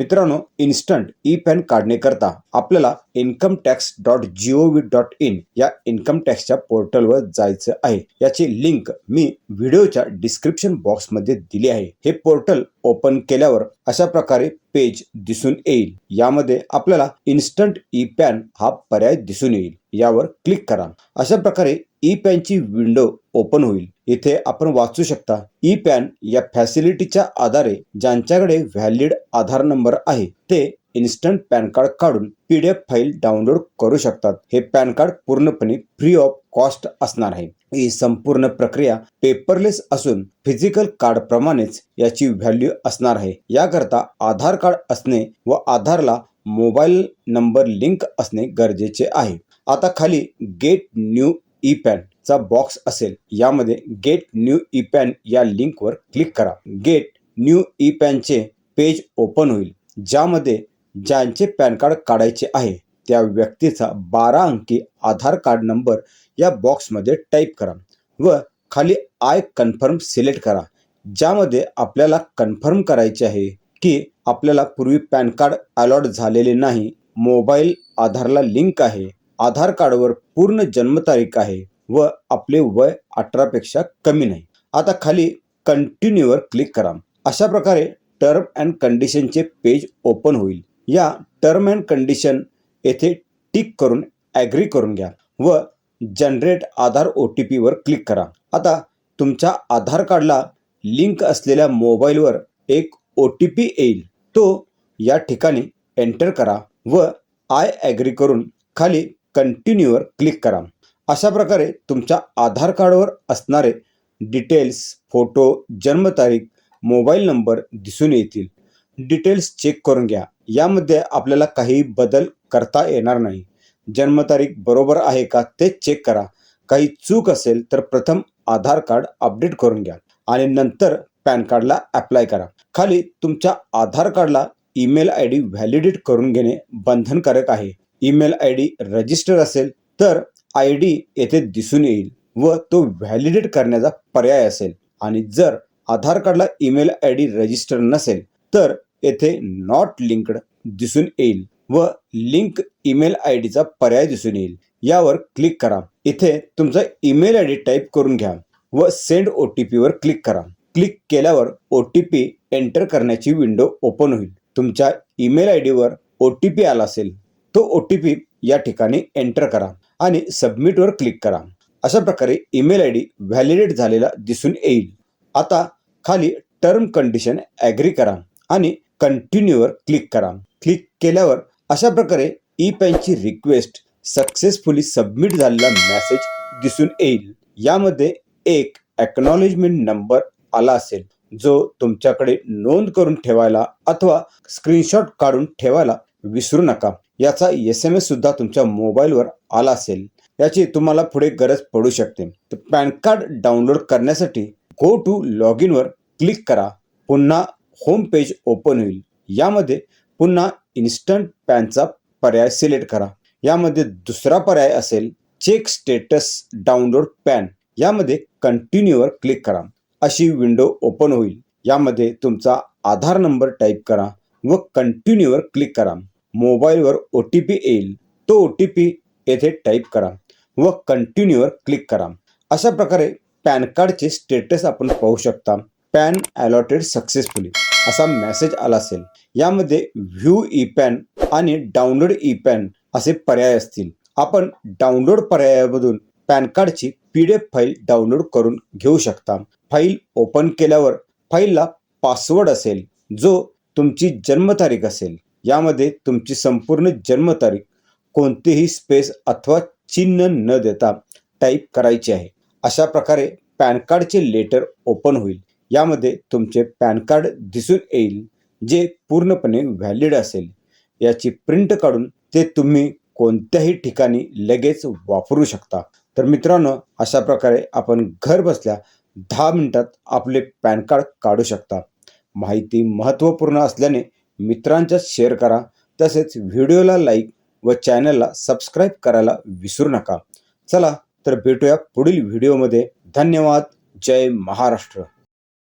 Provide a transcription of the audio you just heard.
मित्रांनो instant E PAN काढण्याकरता आपल्याला income tax dot GOV dot in या इन्कम टॅक्सच्या पोर्टलवर जायचं आहे. याची लिंक मी व्हिडिओच्या डिस्क्रिप्शन बॉक्समध्ये दिली आहे. हे पोर्टल ओपन केल्यावर अशा प्रकारे पेज दिसून येईल. यामध्ये आपल्याला इन्स्टंट ई पॅन हा पर्याय दिसून येईल. यावर क्लिक करा. अशा प्रकारे ई पॅनची विंडो ओपन होईल. इथे आपण वाचू शकता ई पॅन या फॅसिलिटीच्या आधारे ज्यांच्याकडे व्हॅलिड आधार नंबर आहे ते इन्स्टंट पॅन कार्ड काढून पीडीएफ फाईल डाउनलोड करू शकतात. हे पॅन कार्ड पूर्णपणे फ्री ऑफ कॉस्ट असणार आहे. ही संपूर्ण प्रक्रिया पेपरलेस असून फिजिकल कार्ड प्रमाणेच याची व्हॅल्यू असणार आहे. याकरता आधार कार्ड असणे व आधारला मोबाईल नंबर लिंक असणे गरजेचे आहे. आता खाली गेट न्यू ई पॅन चा बॉक्स असेल यामध्ये गेट न्यू ई पॅन या लिंकवर क्लिक करा. गेट न्यू ई पॅनचे पेज ओपन होईल ज्यामध्ये ज्यांचे पॅन कार्ड काढायचे आहे त्या व्यक्तीचा बारा अंकी आधार कार्ड नंबर या बॉक्समध्ये टाईप करा. व खाली आय कन्फर्म सिलेक्ट करा ज्यामध्ये आपल्याला कन्फर्म करायचे आहे की आपल्याला पूर्वी पॅन कार्ड अलॉट झालेले नाही मोबाईल आधारला लिंक आहे आधार कार्डवर पूर्ण जन्मतारीख आहे व आपले वय अठरापेक्षा कमी नाही. आता खाली कंटिन्यूवर क्लिक करा. अशा प्रकारे टर्म अँड कंडिशनचे पेज ओपन होईल. या टर्म अँड कंडिशन येथे टिक करून ॲग्री करून घ्या व जनरेट आधार ओ टी पीवर क्लिक करा. आता तुमच्या आधार कार्डला लिंक असलेल्या मोबाईलवर एक ओ टी पी येईल. तो या ठिकाणी एंटर करा व आय ॲग्री करून खाली कंटिन्यूवर क्लिक करा. अशा प्रकारे तुमच्या आधार कार्डवर असणारे डिटेल्स फोटो जन्मतारीख मोबाईल नंबर दिसून येतील. डिटेल्स चेक करून घ्या. यामध्ये आपल्याला काही बदल करता येणार नाही. जन्मतारीख बरोबर आहे का ते चेक करा. काही चूक असेल तर प्रथम आधार कार्ड अपडेट करून घ्या आणि नंतर पॅन कार्डला अप्लाय करा. खाली तुमच्या आधार कार्डला ईमेल आय डी व्हॅलिडेट करून घेणे बंधनकारक आहे. ईमेल आय डी रजिस्टर असेल तर आय डी येथे दिसून येईल व तो व्हॅलिडेट करण्याचा पर्याय असेल. आणि जर आधार कार्डला ईमेल आय डी रजिस्टर नसेल तर येथे नॉट लिंक्ड दिसून येईल व लिंक ईमेल आय डीचा पर्याय दिसून येईल. यावर क्लिक करा. इथे तुमचा ईमेल आय डी टाईप करून घ्या व सेंड ओ टी पीवर क्लिक करा. क्लिक केल्यावर ओ टी पी एंटर करण्याची विंडो ओपन होईल. तुमच्या ईमेल आय डीवर ओ टी पी आला असेल तो ओ टी पी या ठिकाणी एंटर करा आणि सबमिटवर क्लिक करा. अशा प्रकारे ईमेल आय डी व्हॅलिडेट झालेला दिसून येईल. आता खाली टर्म कंडिशन ॲग्री करा आणि कंटिन्यूवर क्लिक करा. क्लिक केल्यावर अशा प्रकारे ई पॅनची रिक्वेस्ट सक्सेसफुली सबमिट झालेला मेसेज दिसून येईल. यामध्ये एक ॲक्नॉलेजमेंट नंबर आला असेल जो तुमच्याकडे नोंद करून ठेवायला अथवा स्क्रीनशॉट काढून ठेवायला विसरू नका. याचा एस एम एस सुद्धा तुमच्या मोबाईलवर आला असेल. याची तुम्हाला पुढे गरज पडू शकते. तर पॅन कार्ड डाउनलोड करण्यासाठी गो टू लॉग इनवर क्लिक करा. पुन्हा होम पेज ओपन होईल. यामध्ये पुन्हा इन्स्टंट पॅनचा पर्याय सिलेक्ट करा. यामध्ये दुसरा पर्याय असेल चेक स्टेटस डाउनलोड पॅन यामध्ये कंटिन्यूवर क्लिक करा. अशी विंडो ओपन होईल. यामध्ये तुमचा आधार नंबर टाईप करा व कंटिन्यूवर क्लिक करा. मोबाईलवर ओ टी पी येईल. तो ओ टी पी येथे टाईप करा व कंटिन्यूवर क्लिक करा. अशा प्रकारे पॅन कार्डचे स्टेटस आपण पाहू शकता. पॅन अलॉटेड सक्सेसफुली असा मेसेज आला असेल. यामध्ये व्ह्यू ई पॅन आणि डाउनलोड ई पॅन असे पर्याय असतील. आपण डाउनलोड पर्यायामधून पॅन कार्डची P D F file download करून घेऊ शकता. फाईल ओपन केल्यावर फाईलला पासवर्ड असेल. जो तुमची जन्मतारीख असेल. यामध्ये तुमची संपूर्ण जन्मतारीख कोणतीही स्पेस अथवा चिन्ह न देता टाईप करायची आहे. अशा प्रकारे पॅन कार्डचे लेटर ओपन होईल. यामध्ये तुमचे पॅन कार्ड दिसून येईल जे पूर्णपणे व्हॅलिड असेल. याची प्रिंट काढून ते तुम्ही कोणत्याही ठिकाणी लगेच वापरू शकता. तर मित्रांनो अशा प्रकारे आपण घर बसल्या दहा मिनिटात आपले पॅन कार्ड काढू शकता. माहिती महत्त्वपूर्ण असल्याने मित्रांच्यात शेअर करा. तसेच व्हिडिओला लाईक व चॅनलला सबस्क्राईब करायला विसरू नका. चला तर भेटूया पुढील व्हिडिओमध्ये धन्यवाद. जय महाराष्ट्र.